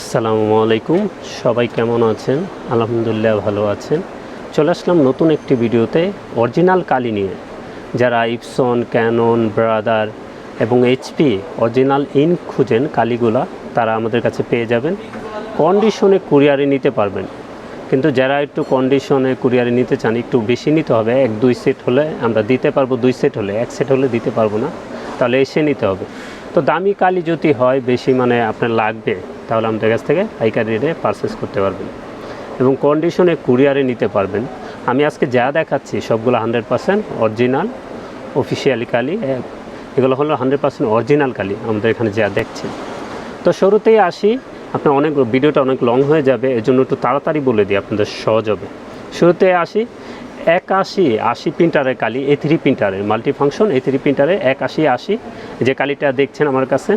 আসসালামু আলাইকুম। সবাই কেমন আছেন? আলহামদুলিল্লাহ ভালো আছেন। চলে আসলাম নতুন একটি ভিডিওতে অরিজিনাল কালি নিয়ে। যারা ইপসন ক্যানন ব্রাদার এবং এইচপি অরিজিনাল ইন খুঁজেন কালিগুলা, তারা আমাদের কাছে পেয়ে যাবেন। কন্ডিশনে কুরিয়ারে নিতে পারবেন। কিন্তু যারা একটু কন্ডিশনে কুরিয়ারে নিতে চান, একটু বেশি নিতে হবে। এক, দুই সেট হলে আমরা দিতে পারব, দুই সেট হলে, এক সেট হলে দিতে পারব না। তাহলে এসে নিতে হবে। তো দামি কালি যদি হয়, বেশি মানে আপনার লাগবে। তাহলে আমাদের কাছ থেকে পাইকারি রেটে পারচেস করতে পারবেন। এবং কন্ডিশনে কুরিয়ারে নিতে পারবেন। আমি আজকে যা দেখাচ্ছি সবগুলো হান্ড্রেড পার্সেন্ট অরিজিনাল অফিসিয়ালি কালি এগুলো হলো হান্ড্রেড পার্সেন্ট অরিজিনাল কালি, আমাদের এখানে যা দেখছেন তো শুরুতেই আসি, আপনার অনেক ভিডিওটা অনেক লং হয়ে যাবে, এর জন্য একটু তাড়াতাড়ি বলে দিই, আপনাদের সহজ হবে। শুরুতে আসি এক আশি প্রিন্টারের কালি এ থ্রি প্রিন্টারের মাল্টি ফাংশন এ থ্রি প্রিন্টারে এক আশি আশি, যে কালিটা দেখছেন আমার কাছে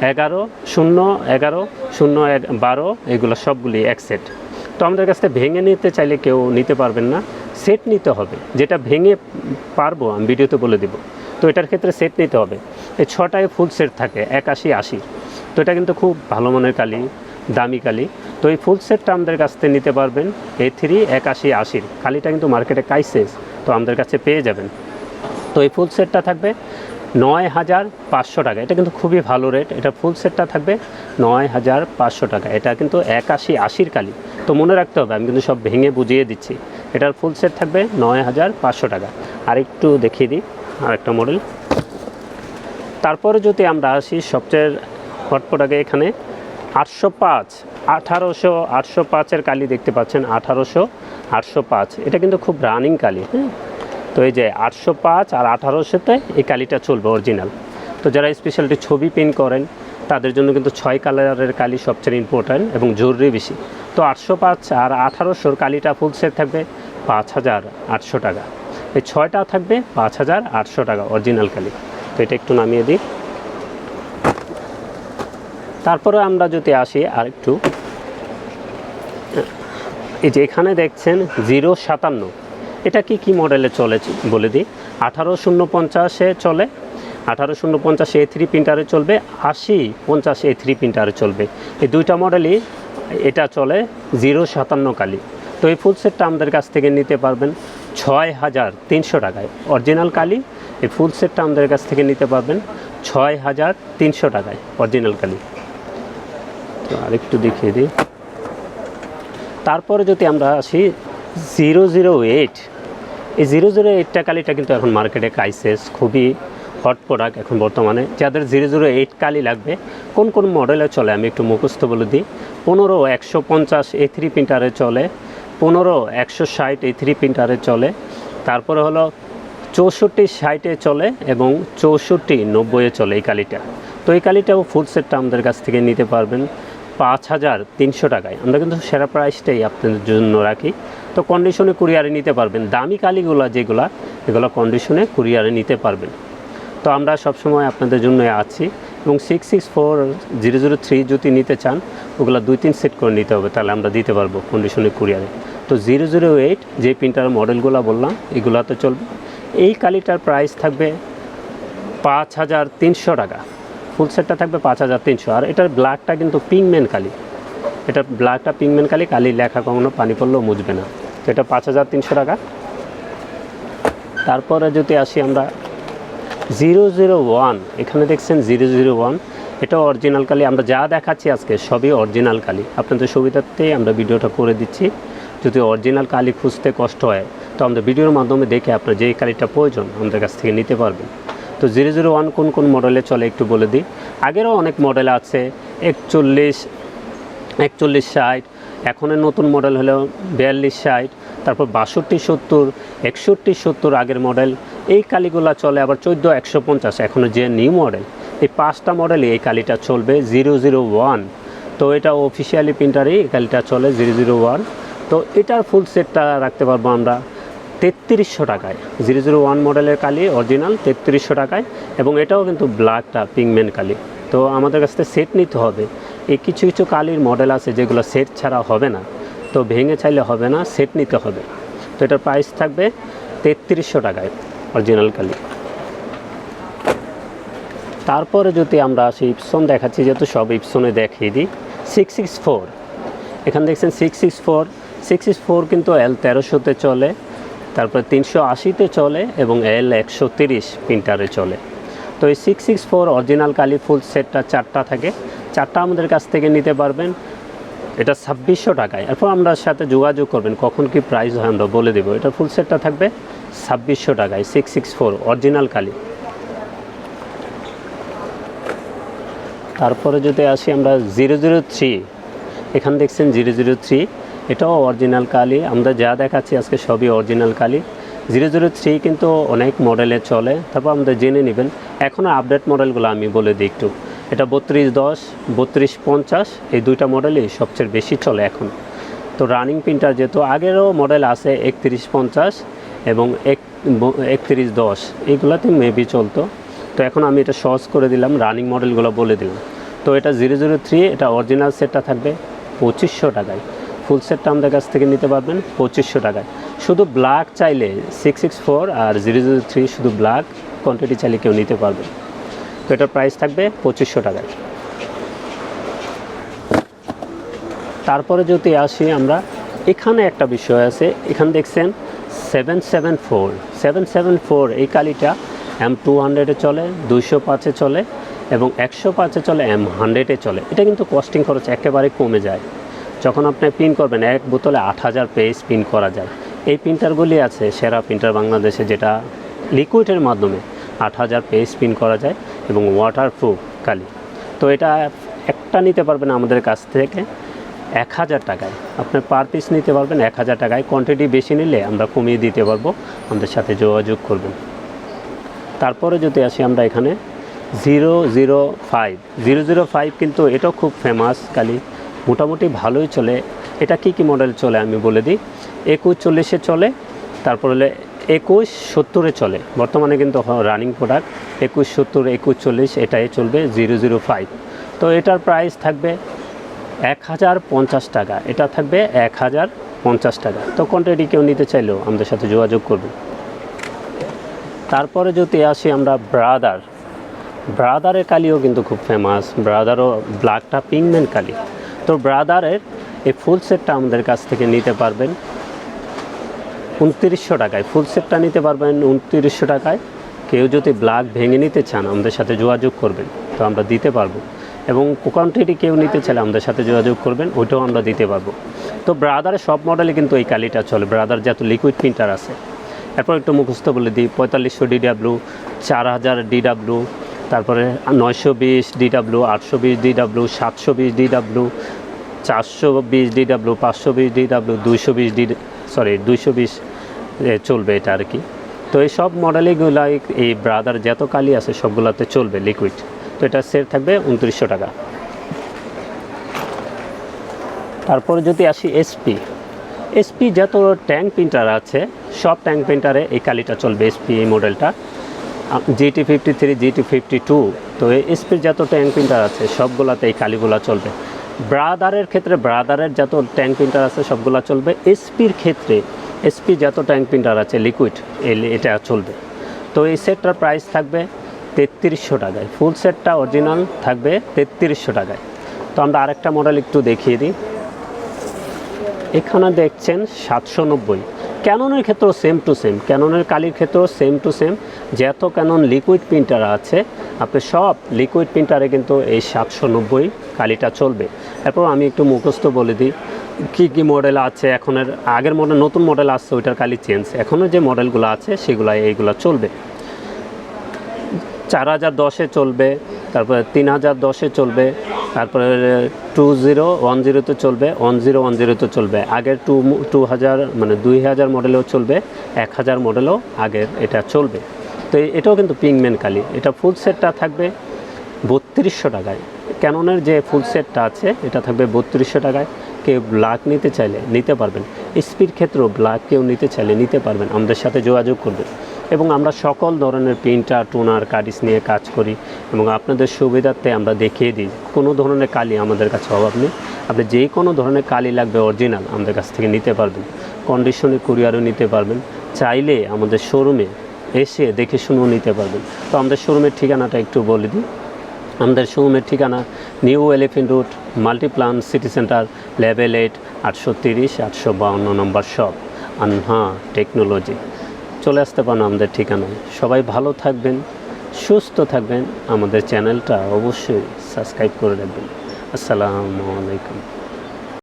এগারো, শূন্য এগারো, শূন্য, এক, বারো, এগুলো সবগুলি এক সেট তো আমাদের কাছ থেকে ভেঙে নিতে চাইলে কেউ নিতে পারবেন না। সেট নিতে হবে। যেটা ভেঙে পারব, আমি ভিডিওতে বলে দিব। তো এটার ক্ষেত্রে সেট নিতে হবে। এই ছটায় ফুল সেট থাকে, একাশি আশি তো এটা কিন্তু খুব ভালো মানের কালি, দামি কালি। তো এই ফুল সেটটা আমাদের কাছ থেকে নিতে পারবেন এ থ্রি একাশি, আশির। কালিটা কিন্তু মার্কেটে কাইসেস তো আমাদের কাছে পেয়ে যাবেন। তো এই ফুল সেটটা থাকবে নয় হাজার পাঁচশো টাকা। এটা কিন্তু খুবই ভালো রেট এটা ফুল সেটটা থাকবে নয় হাজার পাঁচশো টাকা। এটা কিন্তু একাশি আশির কালি। তো মনে রাখতে হবে, আমি কিন্তু সব ভেঙে বুঝিয়ে দিচ্ছি। এটার ফুল সেট থাকবে নয় হাজার পাঁচশো টাকা। আর একটু দেখিয়ে দিই, আর একটা মডেল তারপরে যদি আমরা আসি, সবচেয়ে হটপট আগে এখানে, আটশো পাঁচ, আঠারোশো, আটশো পাঁচের কালি দেখতে পাচ্ছেন, আঠারোশো, আটশো পাঁচ। এটা কিন্তু খুব রানিং কালি হ্যাঁ? তো এই যে আটশো পাঁচ আর আঠারোশোতে এই কালিটা চলবে অরিজিনাল তো যারা স্পেশালটি ছবি প্রিন্ট করেন, তাদের জন্য কিন্তু ছয় কালারের কালি সবচেয়ে ইম্পর্ট্যান্ট এবং জরুরি বেশি। তো আটশো পাঁচ আর আঠারোশোর কালিটা ফুল সেট থাকবে পাঁচ হাজার আটশো টাকা। এই ছয়টা থাকবে পাঁচ হাজার আটশো টাকা অরিজিনাল কালি। তো এটা একটু নামিয়ে দিই। তারপরে আমরা যদি আসি আর একটু এই যে এখানে দেখছেন জিরো সাতান্ন। এটা কি কি মডেলে চলে, বলে দিই? আঠারো শূন্য পঞ্চাশে চলে, আঠারো শূন্য পঞ্চাশে এ থ্রি প্রিন্টারে চলবে, আশি পঞ্চাশ এ থ্রি প্রিন্টারে চলবে। এই দুইটা মডেলই এটা চলে জিরো সাতান্ন কালি। তো এই ফুল সেটটা আমাদের কাছ থেকে নিতে পারবেন ছয় হাজার তিনশো টাকায়। অরিজিনাল কালি, এই ফুল সেটটা আমাদের কাছ থেকে নিতে পারবেন ছয় হাজার তিনশো টাকায় অরিজিনাল কালি। তো আরেকটু দেখিয়ে দিই। তারপরে যদি আমরা আসি, জিরো জিরো এইট এই জিরো জিরো এইটটা কালিটা কিন্তু এখন মার্কেটে কাইসেস খুবই হট প্রোডাক্ট এখন বর্তমানে। যাদের জিরো জিরো এইট কালি লাগবে, কোন কোন মডেলে চলে আমি একটু মুখস্থ বলে দিই। পনেরো একশো পঞ্চাশ এ থ্রি প্রিন্টারে চলে, পনেরো একশো ষাট এ থ্রি প্রিন্টারে চলে, তারপরে হলো চৌষট্টি ষাটে চলে এবং চৌষট্টি নব্বইয়ে চলে এই কালিটা। তো এই কালিটাও ফুল সেটটা আমাদের কাছ থেকে নিতে পারবেন। পাঁচ হাজার তিনশো টাকায়। আমরা কিন্তু সেরা প্রাইসটাই আপনাদের জন্য রাখি। তো কন্ডিশনে কুরিয়ারে নিতে পারবেন। দামি কালিগুলো যেগুলো, এগুলো কন্ডিশনে কুরিয়ারে নিতে পারবেন। তো আমরা সবসময় আপনাদের জন্য আছি এবং six six four zero zero three যদি নিতে চান, ওগুলো দুই তিন সেট করে নিতে হবে, তাহলে আমরা দিতে পারব কন্ডিশনে কুরিয়ারে তো জিরো জিরো এইট যে প্রিন্টার মডেলগুলো বললাম এগুলো তো চলবে। এই কালিটার প্রাইস থাকবে পাঁচ হাজার তিনশো টাকা। ফুল সেটটা থাকবে পাঁচ হাজার তিনশো। আর এটার ব্ল্যাকটা কিন্তু পিংম্যান কালি। এটা ব্ল্যাকটা পিংম্যান কালি কালি লেখা কখনো পানি পড়লেও মুছবে না। এটা পাঁচ হাজার তিনশো টাকা। তারপরে যদি আসি আমরা, জিরো জিরো ওয়ান, এখানে দেখছেন জিরো জিরো ওয়ান, এটা অরিজিনাল কালি। আমরা যা দেখাচ্ছি আজকে সবই অরিজিনাল কালি। আপনাদের সুবিধার্থে আমরা ভিডিওটা করে দিচ্ছি। যদি অরিজিনাল কালি খুঁজতে কষ্ট হয়, তো আমরা ভিডিওর মাধ্যমে দেখে আপনার যেই কালিটা প্রয়োজন, আমাদের কাছ থেকে নিতে পারবেন। তো জিরো জিরো ওয়ান কোন কোন মডেলে চলে একটু বলে দিই। আগেরও অনেক মডেল আছে, একচল্লিশ একচল্লিশ ষাট এখনের নতুন মডেল হলো বিয়াল্লিশ ষাট, তারপর বাষট্টি সত্তর, একষট্টি সত্তর আগের মডেল। এই কালিগুলো চলে আবার চোদ্দ একশো পঞ্চাশ এখনও যে নিউ মডেল। এই পাঁচটা মডেলই এই কালিটা চলবে জিরো জিরো ওয়ান। তো এটা অফিসিয়ালি প্রিন্টারই এই কালিটা চলে জিরো জিরো ওয়ান। তো এটার ফুল সেটটা রাখতে পারব আমরা তেত্রিশশো টাকায়। জিরো জিরো ওয়ান মডেলের কালি অরিজিনাল তেত্রিশশো টাকায়। এবং এটাও কিন্তু ব্ল্যাকটা পিংমেন্ট কালি। তো আমাদের কাছ থেকে সেট নিতে হবে। এই কিছু কিছু কালির মডেল আছে যেগুলো সেট ছাড়া হবে না। তো ভেঙে চাইলে হবে না সেট নিতে হবে। তো এটার প্রাইস থাকবে তেত্রিশশো টাকায় অরিজিনাল কালি। তারপরে যদি আমরা আসি ইপসন দেখাচ্ছি, যেহেতু সব ইপসনে দেখিয়ে দিই সিক্স সিক্স ফোর এখানে দেখছেন six six four six six four কিন্তু এল তেরোশোতে চলে, তারপরে তিনশো আশিতে চলে এবং এল একশো তিরিশ প্রিন্টারে চলে। তো এই six six four original full ফুল সেটটা চারটা থাকে। চারটা আমাদের কাছ থেকে নিতে পারবেন। এটা ছাব্বিশশো টাকায়। এরপর আমরা সাথে যোগাযোগ করবেন, কখন কি প্রাইস হয় আমরা বলে দেবো। এটা ফুল সেটটা থাকবে ছাব্বিশশো টাকায় সিক্স সিক্স ফোর অরিজিনাল কালি। তারপরে যদি আসি আমরা জিরো জিরো থ্রি এখানে দেখছেন জিরো জিরো থ্রি এটাও অরিজিনাল কালি। আমরা যা দেখাচ্ছি আজকে সবই অরিজিনাল কালি। জিরো জিরো থ্রি কিন্তু অনেক মডেলে চলে। তারপর আমাদের জেনে নেবেন। এখনও আপডেট মডেলগুলো আমি বলে দিই একটু। এটা বত্রিশ দশ, বত্রিশ পঞ্চাশ, এই দুইটা মডেলই সবচেয়ে বেশি চলে এখন। তো রানিং প্রিন্টার যেহেতু আগেরও মডেল আছে, একত্রিশ পঞ্চাশ এবং এক একত্রিশ দশ এইগুলাতে মেবি চলতো। তো এখন আমি এটা সহজ করে দিলাম রানিং মডেলগুলো বলে দিলাম। তো এটা জিরো জিরো থ্রি এটা অরিজিনাল সেটটা থাকবে পঁচিশশো টাকায়। ফুল সেটটা আমাদের কাছ থেকে নিতে পারবেন পঁচিশশো টাকায়। শুধু ব্ল্যাক চাইলে সিক্স সিক্স ফোর আর জিরো জিরো থ্রি শুধু ব্ল্যাক কোয়ান্টিটি চাইলে কেউ নিতে পারবে। তো এটার প্রাইস থাকবে পঁচিশশো টাকায়। তারপরে যদি আসি আমরা, এখানে একটা বিষয় আছে, এখানে দেখছেন seven seven four seven seven four এই কালিটা এম টু হান্ড্রেডে চলে, দুইশো পাঁচে চলে এবং একশো পাঁচে চলে এম হান্ড্রেডে চলে। এটা কিন্তু কস্টিং খরচ একেবারে কমে যায়। যখন আপনি পিন করবেন, এক বোতলে আট হাজার পেজ পিন করা যায়। এই প্রিন্টারগুলি আছে, সেরা প্রিন্টার বাংলাদেশে যেটা লিকুইডের মাধ্যমে আট হাজার পেজ পিন করা যায়। এবং ওয়াটার প্রুফ কালি। তো এটা একটা নিতে পারবেন আমাদের কাছ থেকে এক হাজার টাকায়। আপনার পার পিস নিতে পারবেন এক হাজার টাকায়। কোয়ান্টিটি বেশি নিলে আমরা কমিয়ে দিতে পারব। আমাদের সাথে যোগাযোগ করবেন। তারপরে যদি আসি আমরা এখানে zero zero five. Zero zero five কিন্তু এটাও খুব ফেমাস কালি। মোটামুটি ভালোই চলে। এটা কি কি মডেল চলে আমি বলে দিই। একুশ চল্লিশে চলে। তারপর হলে একুশ সত্তরে চলে। বর্তমানে কিন্তু রানিং প্রোডাক্ট একুশ সত্তর, একুশ চল্লিশ, এটাই চলবে জিরো জিরো ফাইভ তো এটার প্রাইস থাকবে এক হাজার পঞ্চাশ টাকা। এটা থাকবে এক হাজার পঞ্চাশ টাকা। তো কোয়ান্টিটি কেউ নিতে চাইলেও আমাদের সাথে যোগাযোগ করবে তারপরে যদি আসি আমরা ব্রাদার ব্রাদারের কালিও কিন্তু খুব ফেমাস ব্রাদারও ব্ল্যাকটা পিংম্যান কালি। তো ব্রাদারের এই ফুল সেটটা আমাদের কাছ থেকে নিতে পারবেন। উনত্রিশশো টাকায় ফুল সেটটা নিতে পারবেন উনত্রিশশো টাকায়। কেউ যদি ব্ল্যাক ভেঙে নিতে চান, আমাদের সাথে যোগাযোগ করবেন, তো আমরা দিতে পারব। এবং কোয়ান্টিটি কেউ নিতে চাইলে আমাদের সাথে যোগাযোগ করবেন, ওইটাও আমরা দিতে পারব। তো ব্রাদারের সব মডেলে কিন্তু এই কালিটা চলে ব্রাদার যত লিকুইড প্রিন্টার আছে। এরপর একটু মুখস্থ বলে দিই, পঁয়তাল্লিশশো ডিডাব্লু চার হাজার ডিডাব্লু তারপরে নয়শো বিশ ডিডাব্লু আটশো বিশ ডিডাব্লু সাতশো বিশ ডিডাব্লু চারশো বিশ ডিডাব্লু পাঁচশো বিশ ডিডাব্লু দুইশো বিশ ডি সরি দুইশো বিশ চলবে এটা আর কি। তো এই সব মডেলগুলো এই ব্রাদার যত কালি আছে সবগুলোতে চলবে লিকুইড তো এটা সেট থাকবে উনত্রিশশো টাকা। তারপরে যদি আসি এসপি এসপি যত ট্যাঙ্ক প্রিন্টার আছে, সব ট্যাঙ্ক প্রিন্টারে এই কালিটা চলবে এসপি এই মডেলটা GT fifty three GT fifty two তো এই এসপির যত ট্যাঙ্ক প্রিন্টার আছে, সবগুলোতে এই কালিগুলো চলবে। ব্রাদারের ক্ষেত্রে, ব্রাদারের যত ট্যাঙ্ক প্রিন্টার আছে, সবগুলো চলবে। এসপির ক্ষেত্রে এসপি যত ট্যাঙ্ক প্রিন্টার আছে লিকুইড এটা চলবে। তো এই সেটটার প্রাইস থাকবে তেত্রিশশো টাকায়। ফুল সেটটা অরিজিনাল থাকবে তেত্রিশশো টাকায়। তো আমরা আরেকটা মডেল একটু দেখিয়ে দিই। এখানে দেখছেন সাতশো নব্বই। ক্যাননের ক্ষেত্রেও সেম টু সেম ক্যাননের কালির ক্ষেত্রেও সেম টু সেম যত ক্যানন লিকুইড প্রিন্টার আছে, আপনি সব লিকুইড প্রিন্টারে কিন্তু এই সাতশো নব্বই কালিটা চলবে। এরপর আমি একটু মুখস্থ বলে দিই, কী কী মডেল আছে, এখনের, আগের মডেল নতুন মডেল আসছে, ওইটার খালি চেঞ্জ এখনও যে মডেলগুলো আছে সেগুলো এইগুলো চলবে। চার হাজার দশে চলবে, তারপরে তিন হাজার দশে চলবে, তারপরে টু জিরো, ওয়ান জিরোতে চলবে, ওয়ান জিরো, ওয়ান জিরোতে চলবে। আগের টু টু হাজার মানে দুই হাজার মডেলেও চলবে, এক হাজার মডেলও আগের এটা চলবে। তো এটাও কিন্তু পিংম্যান কালি এটা ফুল সেটটা থাকবে বত্রিশশো টাকায়। ক্যাননের যে ফুল সেটটা আছে, এটা থাকবে বত্রিশশো টাকায়। কেউ ব্ল্যাক নিতে চাইলে নিতে পারবেন। স্পিড ক্ষেত্রেও ব্ল্যাক কেউ নিতে চাইলে নিতে পারবেন। আমাদের সাথে যোগাযোগ করবেন। এবং আমরা সকল ধরনের প্রিন্টার, টোনার, কার্ডিস নিয়ে কাজ করি এবং আপনাদের সুবিধার্থে আমরা দেখিয়ে দিই। কোনো ধরনের কালি আমাদের কাছে অভাব নেই। আপনি যে কোনো ধরনের কালি লাগবে অরিজিনাল আমাদের কাছ থেকে নিতে পারবেন। কন্ডিশনে কুরিয়ারও নিতে পারবেন। চাইলে আমাদের শোরুমে এসে দেখে শুনেও নিতে পারবেন। তো আমাদের শোরুমের ঠিকানাটা একটু বলে দিই। আমাদের শোরুমের ঠিকানা New Elephant Road, Multiplan City Centre, level eight, আটশো তিরিশ, আটশো বাউন্ন নম্বর শপ, আনহা টেকনোলজি। চলে আসতে পারেন আমাদের ঠিকানায়। সবাই ভালো থাকবেন, সুস্থ থাকবেন। আমাদের চ্যানেলটা অবশ্যই সাবস্ক্রাইব করে রাখবেন। আসসালামু আলাইকুম।